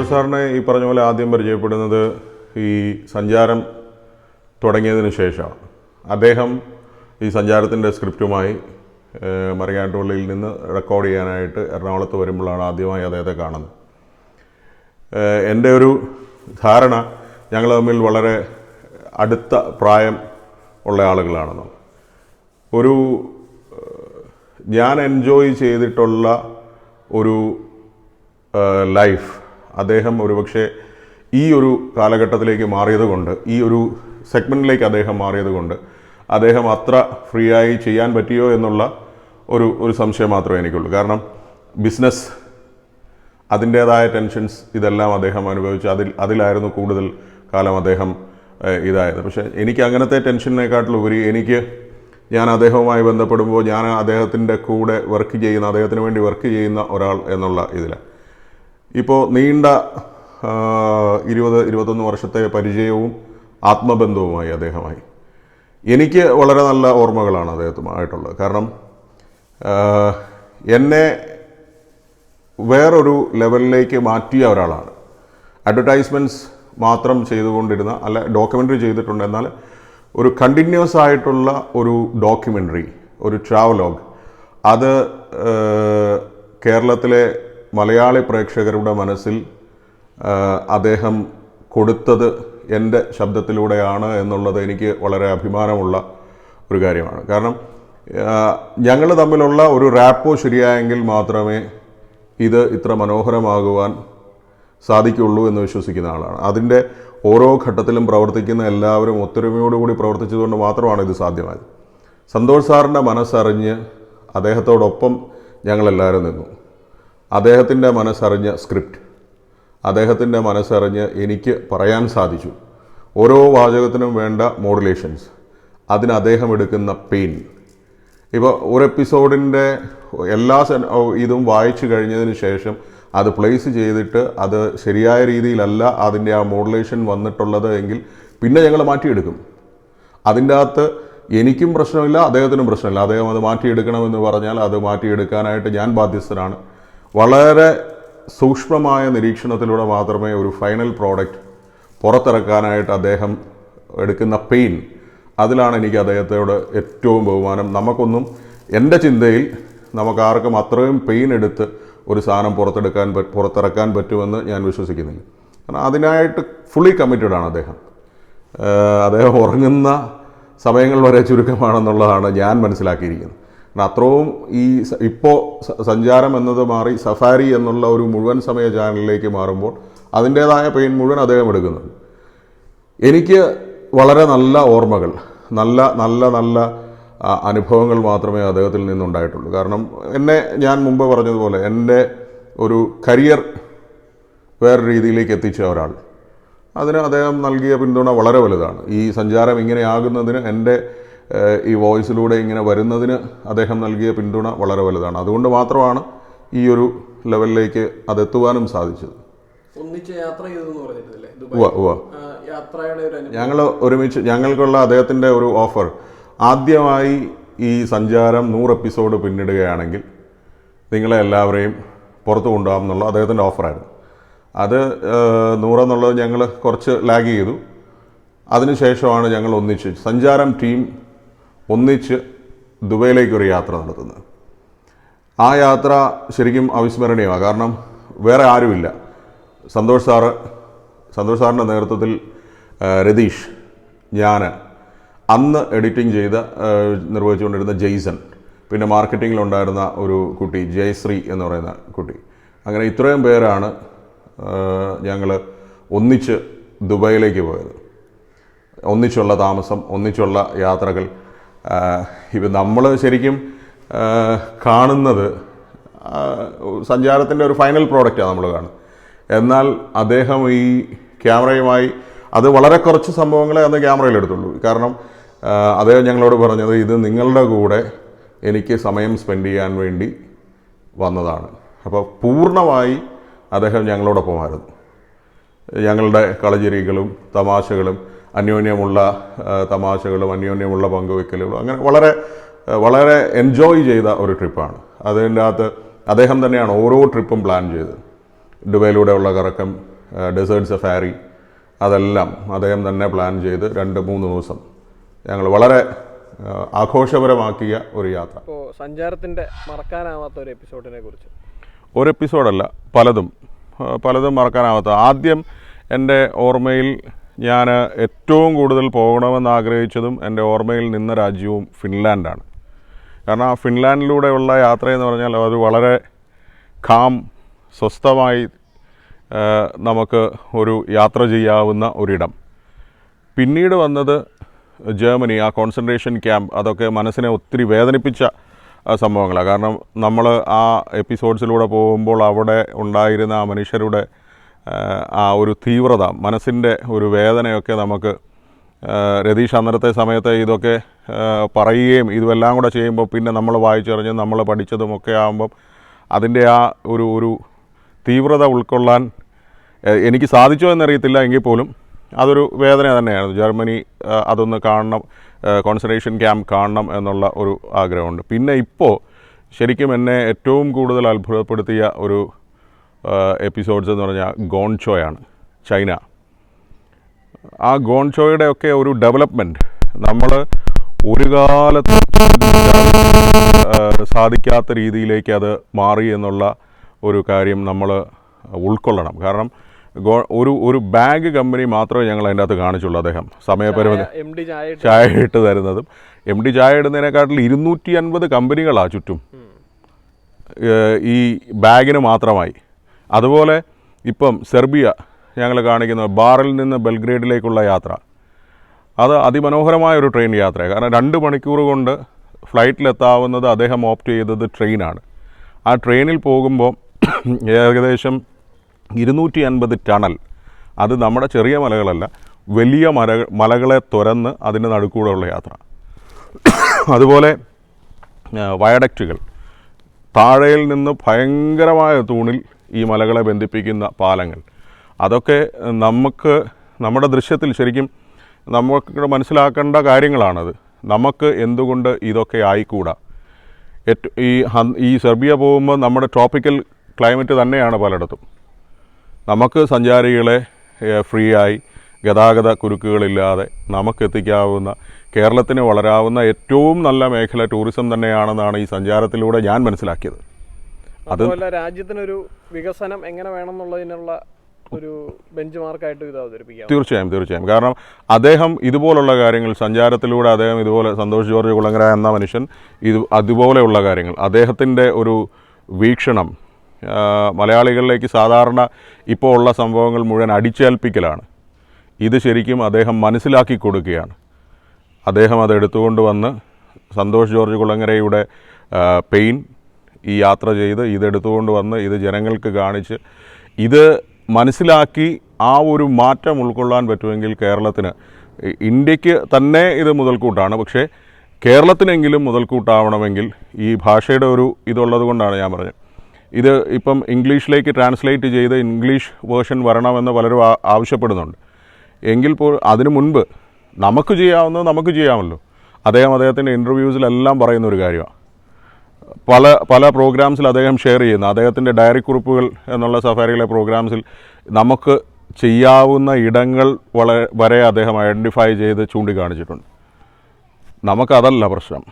സന്തോഷ് സാറിനെ ഈ പറഞ്ഞ പോലെ ആദ്യം പരിചയപ്പെടുന്നത് ഈ സഞ്ചാരം തുടങ്ങിയതിന് ശേഷമാണ്. അദ്ദേഹം ഈ സഞ്ചാരത്തിന്റെ സ്ക്രിപ്റ്റുമായി മറിയാട്ടുള്ളിയിൽ നിന്ന് റെക്കോർഡ് ചെയ്യാനായിട്ട് എറണാകുളത്ത് വരുമ്പോഴാണ് ആദ്യമായി അദ്ദേഹത്തെ കാണുന്നത്. എന്റെ ഒരു ധാരണ ഞങ്ങൾ തമ്മിൽ വളരെ അടുത്ത പ്രായം ഉള്ള ആളുകളാണെന്ന് ഒരു ഞാൻ എൻജോയ് ചെയ്തിട്ടുള്ള ഒരു ലൈഫ് അദ്ദേഹം ഒരുപക്ഷെ ഈ ഒരു കാലഘട്ടത്തിലേക്ക് മാറിയതുകൊണ്ട് ഈ ഒരു സെഗ്മെന്റിലേക്ക് അദ്ദേഹം മാറിയതുകൊണ്ട് അദ്ദേഹം അത്ര ഫ്രീ ആയി ചെയ്യാൻ പറ്റിയോ എന്നുള്ള ഒരു ഒരു സംശയം മാത്രമേ എനിക്കുള്ളൂ. കാരണം ബിസിനസ് അതിന്റേതായ ടെൻഷൻസ് ഇതെല്ലാം അദ്ദേഹം അനുഭവിച്ചു. അതിൽ അതിലായിരുന്നു കൂടുതൽ കാലം അദ്ദേഹം ഇതായത്. പക്ഷേ എനിക്ക് അങ്ങനത്തെ ടെൻഷനേക്കാട്ടിലുപരി എനിക്ക് ഞാൻ അദ്ദേഹവുമായി ബന്ധപ്പെടുമ്പോൾ ഞാൻ അദ്ദേഹത്തിന്റെ കൂടെ വർക്ക് ചെയ്യുന്ന അദ്ദേഹത്തിന് വേണ്ടി വർക്ക് ചെയ്യുന്ന ഒരാൾ എന്നുള്ള ഇതിലാണ്. ഇപ്പോൾ നീണ്ട ഇരുപത് ഇരുപത്തൊന്ന് വർഷത്തെ പരിചയവും ആത്മബന്ധവുമായി അദ്ദേഹമായി. എനിക്ക് വളരെ നല്ല ഓർമ്മകളാണ് അദ്ദേഹത്തുമായിട്ടുള്ളത്. കാരണം എന്നെ വേറൊരു ലെവലിലേക്ക് മാറ്റിയ ഒരാളാണ്. അഡ്വർടൈസ്മെന്റ്സ് മാത്രം ചെയ്തുകൊണ്ടിരുന്ന അല്ല ഡോക്യുമെന്ററി ചെയ്തിട്ടുണ്ട് എന്നാൽ ഒരു കണ്ടിന്യൂസ് ആയിട്ടുള്ള ഒരു ഡോക്യുമെന്ററി ഒരു ട്രാവലോഗ് അത് കേരളത്തിലെ മലയാളി പ്രേക്ഷകരുടെ മനസ്സിൽ അദ്ദേഹം കൊടുത്തത് എന്റെ ശബ്ദത്തിലൂടെയാണ് എന്നുള്ളത് എനിക്ക് വളരെ അഭിമാനമുള്ള ഒരു കാര്യമാണ്. കാരണം ഞങ്ങൾ തമ്മിലുള്ള ഒരു റാപ്പോ ശരിയായെങ്കിൽ മാത്രമേ ഇത് ഇത്ര മനോഹരമാകുവാൻ സാധിക്കുള്ളൂ എന്ന് വിശ്വസിക്കുന്ന ആളാണ്. അതിന്റെ ഓരോ ഘട്ടത്തിലും പ്രവർത്തിക്കുന്ന എല്ലാവരും ഒത്തൊരുമയോടുകൂടി പ്രവർത്തിച്ചതുകൊണ്ട് മാത്രമാണ് ഇത് സാധ്യമായത്. സന്തോഷ് സാറിന്റെ മനസ്സറിഞ്ഞ് അദ്ദേഹത്തോടൊപ്പം ഞങ്ങളെല്ലാവരും നിന്നു. അദ്ദേഹത്തിന്റെ മനസ്സറിഞ്ഞ സ്ക്രിപ്റ്റ്. അദ്ദേഹത്തിന്റെ മനസ്സറിഞ്ഞ് എനിക്ക് പറയാൻ സാധിച്ചു. ഓരോ വാചകത്തിനും വേണ്ട മോഡുലേഷൻസ്. അതിന് അദ്ദേഹം എടുക്കുന്ന പെയിൻ. ഇപ്പോൾ ഒരു എപ്പിസോഡിന്റെ എല്ലാ ഇതും വായിച്ചു കഴിഞ്ഞതിന് ശേഷം അത് പ്ലേസ് ചെയ്തിട്ട് അത് ശരിയായ രീതിയിലല്ല അതിന്റെ ആ മോഡുലേഷൻ വന്നിട്ടുള്ളത് എങ്കിൽ പിന്നെ ഞങ്ങൾ മാറ്റിയെടുക്കും. അതിന്റെ അകത്ത് എനിക്കും പ്രശ്നമില്ല അദ്ദേഹത്തിനും പ്രശ്നമില്ല. അദ്ദേഹം അത് മാറ്റിയെടുക്കണമെന്ന് പറഞ്ഞാൽ അത് മാറ്റിയെടുക്കാനായിട്ട് ഞാൻ ബാധ്യസ്ഥനാണ്. വളരെ സൂക്ഷ്മമായ നിരീക്ഷണത്തിലൂടെ മാത്രമേ ഒരു ഫൈനൽ പ്രോഡക്റ്റ് പുറത്തിറക്കാനായിട്ട് അദ്ദേഹം എടുക്കുന്ന പെയിൻ അതിലാണ് എനിക്ക് അദ്ദേഹത്തോട് ഏറ്റവും ബഹുമാനം. നമുക്കൊന്നും എന്റെ ചിന്തയിൽ നമുക്കാർക്കും അത്രയും പെയിൻ എടുത്ത് ഒരു സാധനം പുറത്തെടുക്കാൻ പുറത്തിറക്കാൻ പറ്റുമെന്ന് ഞാൻ വിശ്വസിക്കുന്നില്ല. കാരണം അതിനായിട്ട് ഫുള്ളി കമ്മിറ്റഡ് ആണ് അദ്ദേഹം. അദ്ദേഹം ഉറങ്ങുന്ന സമയങ്ങൾ വരെ ചുരുക്കമാണെന്നുള്ളതാണ് ഞാൻ മനസ്സിലാക്കിയിരിക്കുന്നത്. അത്രയും ഈ ഇപ്പോൾ സഞ്ചാരം എന്നത് മാറി സഫാരി എന്നുള്ള ഒരു മുഴുവൻ സമയ ചാനലിലേക്ക് മാറുമ്പോൾ അതിന്റേതായ പെയിൻ മുഴുവൻ അദ്ദേഹം എടുക്കുന്നുണ്ട് എനിക്ക് വളരെ നല്ല ഓർമ്മകൾ നല്ല നല്ല നല്ല അനുഭവങ്ങൾ മാത്രമേ അദ്ദേഹത്തിൽ നിന്നുണ്ടായിട്ടുള്ളൂ. കാരണം എന്നെ ഞാൻ മുമ്പ് പറഞ്ഞതുപോലെ എന്റെ ഒരു കരിയർ വേറെ രീതിയിലേക്ക് എത്തിച്ച ഒരാൾ. അതിന് അദ്ദേഹം നൽകിയ പിന്തുണ വളരെ വലുതാണ്. ഈ സഞ്ചാരം ഇങ്ങനെയാകുന്നതിന് എന്റെ ഈ വോയിസിലൂടെ ഇങ്ങനെ വരുന്നതിന് അദ്ദേഹം നൽകിയ പിന്തുണ വളരെ വലുതാണ്. അതുകൊണ്ട് മാത്രമാണ് ഈ ഒരു ലെവലിലേക്ക് അതെത്തുവാനും സാധിച്ചത്. ഒന്നിച്ച് യാത്ര ചെയ്തെന്ന് ഞങ്ങൾ ഒരുമിച്ച് ഞങ്ങൾക്കുള്ള അദ്ദേഹത്തിന്റെ ഒരു ഓഫർ. ആദ്യമായി ഈ സഞ്ചാരം നൂറ് എപ്പിസോഡ് പിന്നിടുകയാണെങ്കിൽ നിങ്ങളെ എല്ലാവരെയും പുറത്തു കൊണ്ടുപോകാം എന്നുള്ള അദ്ദേഹത്തിന്റെ ഓഫറായിരുന്നു. അത് നൂറെന്നുള്ളത് ഞങ്ങൾ കുറച്ച് ലാഗ് ചെയ്തു. അതിനുശേഷമാണ് ഞങ്ങൾ ഒന്നിച്ച്. സഞ്ചാരം ടീം ഒന്നിച്ച് ദുബൈയിലേക്കൊരു യാത്ര നടത്തുന്നത്. ആ യാത്ര ശരിക്കും അവിസ്മരണീയമാണ് കാരണം വേറെ ആരുമില്ല. സന്തോഷ് സാറ് സന്തോഷ് സാറിന്റെ നേതൃത്വത്തിൽ രതീഷ് ഞാൻ അന്ന് എഡിറ്റിംഗ് ചെയ്ത നിർവഹിച്ചുകൊണ്ടിരുന്ന ജെയ്സൺ പിന്നെ മാർക്കറ്റിങ്ങിലുണ്ടായിരുന്ന ഒരു കുട്ടി ജയശ്രീ എന്ന് പറയുന്ന കുട്ടി. അങ്ങനെ ഇത്രയും പേരാണ് ഞങ്ങൾ ഒന്നിച്ച് ദുബായിലേക്ക് പോയത്. ഒന്നിച്ചുള്ള താമസം ഒന്നിച്ചുള്ള യാത്രകൾ ഇപ്പം നമ്മൾ ശരിക്കും കാണുന്നത് സഞ്ചാരത്തിന്റെ ഒരു ഫൈനൽ പ്രോഡക്റ്റാണ് നമ്മൾ കാണുന്നത്. എന്നാൽ അദ്ദേഹം ഈ ക്യാമറയുമായി അത് വളരെ കുറച്ച് സംഭവങ്ങളെ അന്ന് ക്യാമറയിൽ എടുത്തുള്ളൂ. കാരണം അദ്ദേഹം ഞങ്ങളോട് പറഞ്ഞത് ഇത് നിങ്ങളുടെ കൂടെ എനിക്ക് സമയം സ്പെൻഡ് ചെയ്യാൻ വേണ്ടി വന്നതാണ്. അപ്പോൾ പൂർണമായി അദ്ദേഹം ഞങ്ങളോടൊപ്പമായിരുന്നു. ഞങ്ങളുടെ കളചിരികളും തമാശകളും അന്യോന്യമുള്ള തമാശകളും അന്യോന്യമുള്ള പങ്കുവെക്കലുകളും അങ്ങനെ വളരെ വളരെ എൻജോയ് ചെയ്ത ഒരു ട്രിപ്പാണ്. അതിന്റെ അകത്ത് അദ്ദേഹം തന്നെയാണ് ഓരോ ട്രിപ്പും പ്ലാൻ ചെയ്തത്. ദുബൈയിലൂടെയുള്ള കറക്കം ഡെസേർട്ട് സഫാരി അതെല്ലാം അദ്ദേഹം തന്നെ പ്ലാൻ ചെയ്ത് രണ്ട് മൂന്ന് ദിവസം ഞങ്ങൾ വളരെ ആഘോഷപരമാക്കിയ ഒരു യാത്ര. ഇപ്പോൾ സഞ്ചാരത്തിന്റെ മറക്കാനാവാത്ത ഒരു എപ്പിസോഡിനെ കുറിച്ച്. ഒരു എപ്പിസോഡല്ല പലതും പലതും മറക്കാനാവാത്ത. ആദ്യം എന്റെ ഓർമ്മയിൽ ഞാൻ ഏറ്റവും കൂടുതൽ പോകണമെന്ന് ആഗ്രഹിച്ചതും എന്റെ ഓർമ്മയിൽ നിന്ന രാജ്യവും ഫിൻലാൻഡാണ്. കാരണം ആ ഫിൻലാൻഡിലൂടെയുള്ള യാത്രയെന്ന് പറഞ്ഞാൽ അത് വളരെ കാം സ്വസ്ഥമായി നമുക്ക് ഒരു യാത്ര ചെയ്യാവുന്ന ഒരിടം. പിന്നീട് വന്നത് ജർമ്മനി ആ കോൺസെൻട്രേഷൻ ക്യാമ്പ് അതൊക്കെ മനസ്സിനെ ഒത്തിരി വേദനിപ്പിച്ച സംഭവങ്ങളാണ്. കാരണം നമ്മൾ ആ എപ്പിസോഡ്സിലൂടെ പോകുമ്പോൾ അവിടെ ഉണ്ടായിരുന്ന ആ മനുഷ്യരുടെ ആ, ഒരു തീവ്രത മനസ്സിന്റെ ഒരു വേദനയൊക്കെ നമുക്ക് രതീഷ് അന്നത്തെ സമയത്ത് ഇതൊക്കെ പറയുകയും ഇതുമെല്ലാം കൂടെ ചെയ്യുമ്പോൾ പിന്നെ നമ്മൾ വായിച്ചറിഞ്ഞ് നമ്മൾ പഠിച്ചതും ഒക്കെ ആകുമ്പം അതിന്റെ ആ ഒരു ഒരു തീവ്രത ഉൾക്കൊള്ളാൻ എനിക്ക് സാധിച്ചോ എന്നറിയത്തില്ല എങ്കിൽ പോലും അതൊരു വേദന തന്നെയായിരുന്നു. ജർമ്മനി അതൊന്ന് കാണണം കോൺസെൻട്രേഷൻ ക്യാമ്പ് കാണണം എന്നുള്ള ഒരു ആഗ്രഹമുണ്ട്. പിന്നെ ഇപ്പോൾ ശരിക്കും എന്നെ ഏറ്റവും കൂടുതൽ അത്ഭുതപ്പെടുത്തിയ ഒരു എപ്പിസോഡ്സ് എന്ന് പറഞ്ഞാൽ ഗോൺ ഗോൺചോയാണ് ചൈന. ആ ഗോൺ ഗോൺചോയുടെ ഒക്കെ ഒരു ഡെവലപ്മെന്റ് നമ്മൾ ഒരു കാലത്ത് സാധിക്കാത്ത രീതിയിലേക്ക് അത് മാറി എന്നുള്ള ഒരു കാര്യം നമ്മൾ ഉൾക്കൊള്ളണം. കാരണം ഗോ ഒരു ഒരു ബാഗ് കമ്പനി മാത്രമേ ഞങ്ങൾ അതിന്റെ അകത്ത് കാണിച്ചുള്ളൂ അദ്ദേഹം. സമയപരിമിതി ചായ ഇട്ട് തരുന്നതും. എം ഡി ചായ ഇടുന്നതിനെക്കാട്ടിൽ ഇരുന്നൂറ്റി അൻപത് കമ്പനികളാണ് ചുറ്റും ഈ ബാഗിന് മാത്രമായി. അതുപോലെ ഇപ്പം സെർബിയ ഞങ്ങൾ കാണിക്കുന്ന ബാറിൽ നിന്ന് ബെൽഗ്രേഡിലേക്കുള്ള യാത്ര. അത് അതിമനോഹരമായ ഒരു ട്രെയിൻ യാത്രയാണ് കാരണം രണ്ട് മണിക്കൂർ കൊണ്ട് ഫ്ലൈറ്റിലെത്താവുന്നത് അദ്ദേഹം ഓപ്റ്റ് ചെയ്തത് ട്രെയിനാണ്. ആ ട്രെയിനിൽ പോകുമ്പോൾ ഏകദേശം ഇരുന്നൂറ്റി അൻപത് ടണൽ. അത് നമ്മുടെ ചെറിയ മലകളല്ല വലിയ മല മലകളെ തുരന്ന് അതിന്റെ നടുക്കൂടെയുള്ള യാത്ര. അതുപോലെ വയഡക്റ്റുകൾ. താഴെയിൽ നിന്ന് ഭയങ്കരമായ തൂണിൽ ഈ മലകളെ ബന്ധിപ്പിക്കുന്ന പാലങ്ങൾ. അതൊക്കെ നമുക്ക് നമ്മുടെ ദൃശ്യത്തിൽ ശരിക്കും നമുക്ക് മനസ്സിലാക്കേണ്ട കാര്യങ്ങളാണത്. നമുക്ക് എന്തുകൊണ്ട് ഇതൊക്കെ ആയിക്കൂടാ? ഈ ഈ സെർബിയ പോകുമ്പോൾ നമ്മുടെ ട്രോപ്പിക്കൽ ക്ലൈമറ്റ് തന്നെയാണ് പലയിടത്തും. നമുക്ക് സഞ്ചാരികളെ ഫ്രീ ആയി ഗതാഗത കുരുക്കുകളില്ലാതെ നമുക്ക് എത്തിക്കാവുന്ന കേരളത്തിന് വളരാവുന്ന ഏറ്റവും നല്ല മേഖല ടൂറിസം തന്നെയാണെന്നാണ് ഈ സഞ്ചാരത്തിലൂടെ ഞാൻ മനസ്സിലാക്കിയത്. അതുപോലെ രാജ്യത്തിനൊരു വികസനം എങ്ങനെ വേണം എന്നുള്ളതിനുള്ള ഒരു ബെഞ്ച് മാർക്കായിട്ട് ഇത് അവതരിപ്പിക്കാം. തീർച്ചയായും തീർച്ചയായും. കാരണം അദ്ദേഹം ഇതുപോലുള്ള കാര്യങ്ങൾ സഞ്ചാരത്തിലൂടെ അദ്ദേഹം ഇതുപോലെ സന്തോഷ് ജോർജ് കുളങ്ങര എന്ന മനുഷ്യൻ ഇത് അതുപോലെയുള്ള കാര്യങ്ങൾ അദ്ദേഹത്തിന്റെ ഒരു വീക്ഷണം മലയാളികളിലേക്ക് സാധാരണ ഇപ്പോൾ ഉള്ള സംഭവങ്ങൾ മുഴുവൻ അടിച്ചേൽപ്പിക്കലാണ്. ഇത് ശരിക്കും അദ്ദേഹം മനസ്സിലാക്കി കൊടുക്കുകയാണ്. അദ്ദേഹം അത് എടുത്തുകൊണ്ട് വന്ന് സന്തോഷ് ജോർജ് കുളങ്ങരയുടെ പെയിൻ ഈ യാത്ര ചെയ്ത് ഇതെടുത്തുകൊണ്ട് വന്ന് ഇത് ജനങ്ങൾക്ക് കാണിച്ച് ഇത് മനസ്സിലാക്കി ആ ഒരു മാറ്റം ഉൾക്കൊള്ളാൻ പറ്റുമെങ്കിൽ കേരളത്തിന്. ഇന്ത്യയ്ക്ക് തന്നെ ഇത് മുതൽക്കൂട്ടാണ്. പക്ഷേ കേരളത്തിനെങ്കിലും മുതൽക്കൂട്ടാവണമെങ്കിൽ ഈ ഭാഷയുടെ ഒരു ഇതുള്ളത് കൊണ്ടാണ് ഞാൻ പറഞ്ഞത്. ഇത് ഇപ്പം ഇംഗ്ലീഷിലേക്ക് ട്രാൻസ്ലേറ്റ് ചെയ്ത് ഇംഗ്ലീഷ് വേർഷൻ വരണമെന്ന് പലരും ആവശ്യപ്പെടുന്നുണ്ട്. എങ്കിൽ പോ അതിനു മുൻപ് നമുക്ക് ചെയ്യാവുന്നത് നമുക്ക് ചെയ്യാമല്ലോ. അദ്ദേഹം അദ്ദേഹത്തിന്റെ ഇന്റർവ്യൂസിലെല്ലാം പറയുന്ന ഒരു കാര്യമാണ്. പല പല പ്രോഗ്രാംസിൽ അദ്ദേഹം ഷെയർ ചെയ്യുന്നു. അദ്ദേഹത്തിന്റെ ഡയറി കുറിപ്പുകൾ എന്നുള്ള സഫാരിയിലെ പ്രോഗ്രാംസിൽ നമുക്ക് ചെയ്യാവുന്ന ഇടങ്ങൾ വളരെ വരെ അദ്ദേഹം ഐഡന്റിഫൈ ചെയ്ത് ചൂണ്ടിക്കാണിച്ചിട്ടുണ്ട്. നമുക്കതല്ല പ്രശ്നം.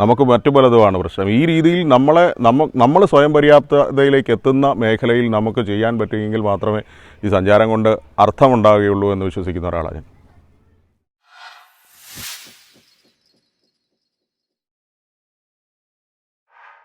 നമുക്ക് മറ്റു പലതുമാണ് പ്രശ്നം. ഈ രീതിയിൽ നമ്മളെ നമ്മ നമ്മൾ സ്വയം പര്യാപ്തതയിലേക്ക് എത്തുന്ന മേഖലയിൽ നമുക്ക് ചെയ്യാൻ പറ്റുമെങ്കിൽ മാത്രമേ ഈ സഞ്ചാരം കൊണ്ട് അർത്ഥമുണ്ടാകുകയുള്ളൂ എന്ന് വിശ്വസിക്കുന്ന ഒരാളാണ് ഞാൻ.